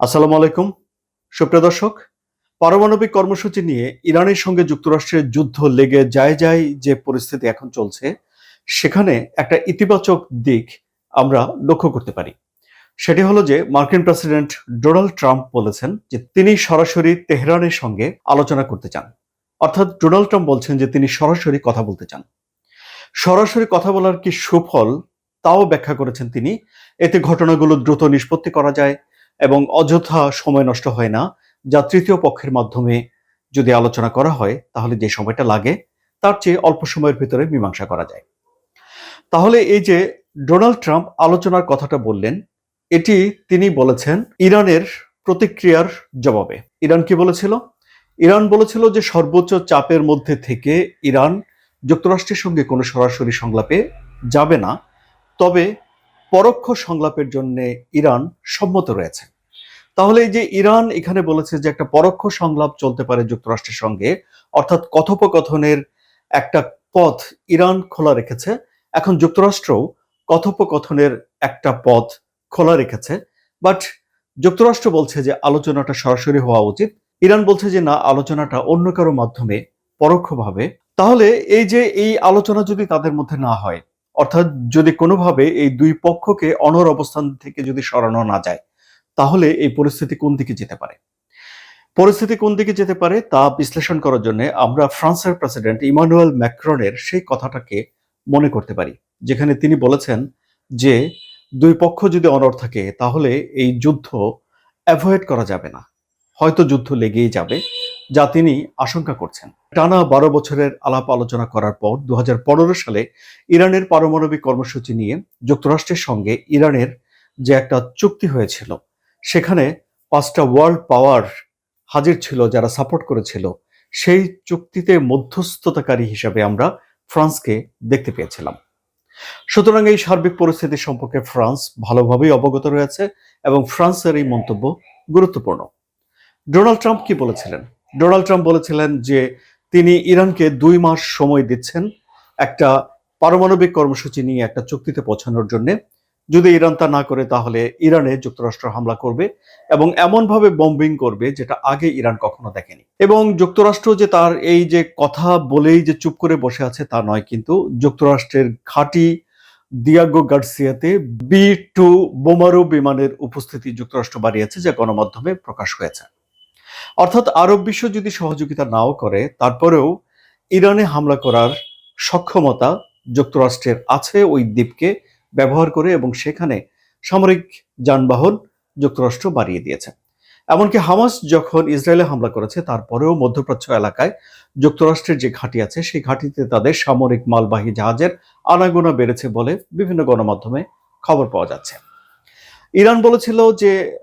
আসসালামু আলাইকুম। সুপ্রিয় দর্শক, পারমাণবিক কর্মসূচি নিয়ে ইরানের সঙ্গে যুক্তরাষ্ট্রের যুদ্ধ লেগে যায় যায় যে পরিস্থিতি এখন চলছে, সেখানে একটা ইতিবাচক দিক আমরা লক্ষ্য করতে পারি। সেটি হলো যে মার্কিন প্রেসিডেন্ট ডোনাল্ড ট্রাম্প বলেছেন যে তিনি সরাসরি তেহরানের সঙ্গে আলোচনা করতে চান। অর্থাৎ ডোনাল্ড ট্রাম্প বলছেন যে তিনি সরাসরি কথা বলতে চান। সরাসরি কথা বলার কি সুফল, তাও ব্যাখ্যা করেছেন তিনি। এতে ঘটনাগুলো দ্রুত নিষ্পত্তি করা যায় এবং অযথা সময় নষ্ট হয় না, যা তৃতীয় পক্ষের মাধ্যমে যদি আলোচনা করা হয়, তাহলে যে সময়টা লাগে, তার চেয়ে অল্প সময়ের ভিতরে মীমাংসা করা যায়। তাহলে এই যে ডোনাল্ড ট্রাম্প আলোচনার কথাটা বললেন, এটি তিনি বলেছেন ইরানের প্রতিক্রিয়ার জবাবে। ইরান কি বলেছিল? ইরান বলেছিল যে সর্বোচ্চ চাপের মধ্যে থেকে ইরান যুক্তরাষ্ট্রের সঙ্গে কোনো সরাসরি সংলাপে যাবে না, তবে পরোক্ষ সংলাপের জন্য ইরান সম্মত রয়েছে। তাহলে এই যে ইরান এখানে বলেছে যে একটা পরোক্ষ সংলাপ চলতে পারে যুক্তরাষ্ট্রের সঙ্গে, অর্থাৎ কথোপকথনের একটা পথ ইরান খোলা রেখেছে। এখন যুক্তরাষ্ট্রও কথোপকথনের একটা পথ খোলা রেখেছে। বাট যুক্তরাষ্ট্র বলছে যে আলোচনাটা সরাসরি হওয়া উচিত। ইরান বলছে যে না, আলোচনাটা অন্য কারও মাধ্যমে পরোক্ষভাবে। তাহলে এই যে এই আলোচনা যদি তাদের মধ্যে না হয়, অর্থাৎ যদি কোনোভাবে এই দুই পক্ষকে অনর অবস্থান থেকে যদি সরানো না যায় তাহলে এই পরিস্থিতি কোন দিকে যেতে পারে? পরিস্থিতি কোন দিকে যেতে পারে তা বিশ্লেষণ করার জন্য আমরা ফ্রান্সের প্রেসিডেন্ট ইমানুয়েল ম্যাক্রনের সেই কথাটাকে মনে করতে পারি, যেখানে তিনি বলেছেন যে দুই পক্ষ যদি অনর থাকে তাহলে এই যুদ্ধ অ্যাভয়েড করা যাবে না। হয়তো যুদ্ধ লেগেই যাবে, যা তিনি আশঙ্কা করছেন। টানা বারো বছরের আলাপ আলোচনা করার পর দু হাজার পনেরো সালে ইরানের পারমাণবিক কর্মসূচি নিয়ে যুক্তরাষ্ট্রের সঙ্গে ইরানের যে একটা চুক্তি হয়েছিল সেখানে পাঁচটা ওয়ার্ল্ড পাওয়ার হাজির ছিল, যারা সাপোর্ট করেছিল। সেই চুক্তিতে মধ্যস্থতাকারী হিসাবে আমরা ফ্রান্সকে দেখতে পেয়েছিলাম। সুতরাং এই সার্বিক পরিস্থিতি সম্পর্কে ফ্রান্স ভালোভাবেই অবগত রয়েছে এবং ফ্রান্সের এই মন্তব্য গুরুত্বপূর্ণ। ডোনাল্ড ট্রাম্প কি বলেছিলেন? ডোনাল্ড ট্রাম্প বলেছিলেন যে তিনি ইরানকে দুই মাস সময় দিচ্ছেন একটা পারমাণবিক কর্মসূচি নিয়ে একটা চুক্তিতে পৌঁছানোর জন্য। যদি ইরান তা না করে, তাহলে ইরানে যুক্তরাষ্ট্র হামলা করবে এবং এমনভাবে বম্বিং করবে যেটা আগে ইরান কখনো দেখেনি। এবং যুক্তরাষ্ট্র যে তার এই যে কথা বলেই যে চুপ করে বসে আছে তা নয়, কিন্তু যুক্তরাষ্ট্রের ঘাঁটি দিয়াগো গার্সিয়াতে বি টু বোমারু বিমানের উপস্থিতি যুক্তরাষ্ট্র বাড়িয়েছে যা গণমাধ্যমে প্রকাশ হয়েছে। অর্থাৎ আরব বিশ্ব যদি সহযোগিতা নাও করে, তারপরেও ইরানে হামলা করার সক্ষমতা যুক্তরাষ্ট্রের আছে ওই দ্বীপকে ব্যবহার করে এবং সেখানে সামরিক যানবাহন যুক্তরাষ্ট্র বাড়িয়ে দিয়েছে। এমনকি হামাস যখন ইসরায়েলে হামলা করেছে, তারপরেও মধ্যপ্রাচ্য এলাকায় যুক্তরাষ্ট্রের যে ঘাঁটি আছে, সেই ঘাঁটিতে তাদের সামরিক মালবাহী জাহাজের আনাগোনা বেড়েছে বলে বিভিন্ন গণমাধ্যমে খবর পাওয়া যাচ্ছে। ইরান বলেছিল যে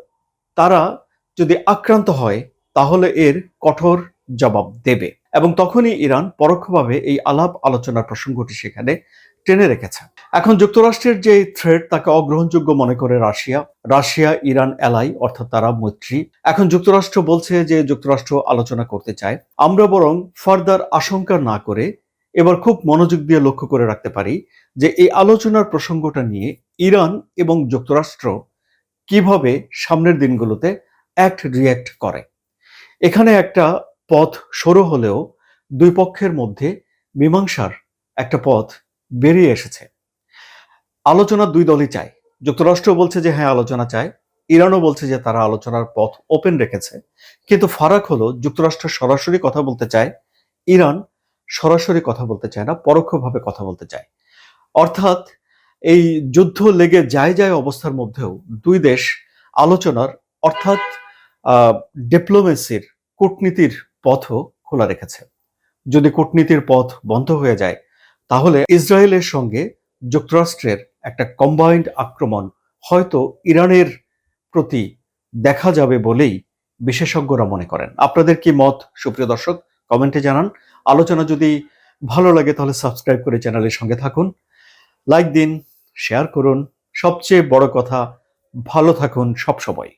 তারা যদি আক্রান্ত হয়, তাহলে এর কঠোর জবাব দেবে। এবং তখনই ইরান পরোক্ষভাবে এই আলাপ আলোচনার প্রসঙ্গটি সেখানে টেনে রেখেছে। এখন যুক্তরাষ্ট্রের যে থ্রেড তাকে অগ্রহণযোগ্য মনে করে রাশিয়া। রাশিয়া, ইরান এলাই অর্থাৎ তারা মৈত্রী। এখন যুক্তরাষ্ট্র বলছে যে যুক্তরাষ্ট্র আলোচনা করতে চায়। আমরা বরং ফার্দার আশঙ্কা না করে এবার খুব মনোযোগ দিয়ে লক্ষ্য করে রাখতে পারি যে এই আলোচনার প্রসঙ্গটা নিয়ে ইরান এবং যুক্তরাষ্ট্র কীভাবে সামনের দিনগুলোতে অ্যাক্ট রিয়্যাক্ট করে। এখানে একটা পথ সরু হলেও দুই পক্ষের মধ্যে মীমাংসার একটা পথ বেরিয়ে এসেছে। আলোচনা দুই দলই চায়। যুক্তরাষ্ট্র বলছে যে হ্যাঁ আলোচনা চায়। ইরানও বলছে যে, তারা আলোচনার পথ ওপেন রেখেছে। কিন্তু ফারাক হলো, যুক্তরাষ্ট্র সরাসরি কথা বলতে চায়, ইরান সরাসরি কথা বলতে চায় না, পরোক্ষভাবে কথা বলতে চায়। অর্থাৎ এই যুদ্ধ লেগে যায় যায় অবস্থার মধ্যেও দুই দেশ আলোচনার, অর্থাৎ ডিপ্লোমেসির কূটনীতির পথও খোলা রেখেছে। যদি কূটনীতির পথ বন্ধ হয়ে যায়, তাহলে ইসরায়েলের সঙ্গে যুক্তরাষ্ট্রের একটা কম্বাইন্ড আক্রমণ হয়তো ইরানের প্রতি দেখা যাবে বলেই বিশেষজ্ঞরা মনে করেন। আপনাদের কি মত? সুপ্রিয় দর্শক, কমেন্টে জানান। আলোচনা যদি ভালো লাগে তাহলে সাবস্ক্রাইব করে চ্যানেলের সঙ্গে থাকুন। লাইক দিন শেয়ার করুন। সবচেয়ে বড় কথা, ভালো থাকুন সব সময়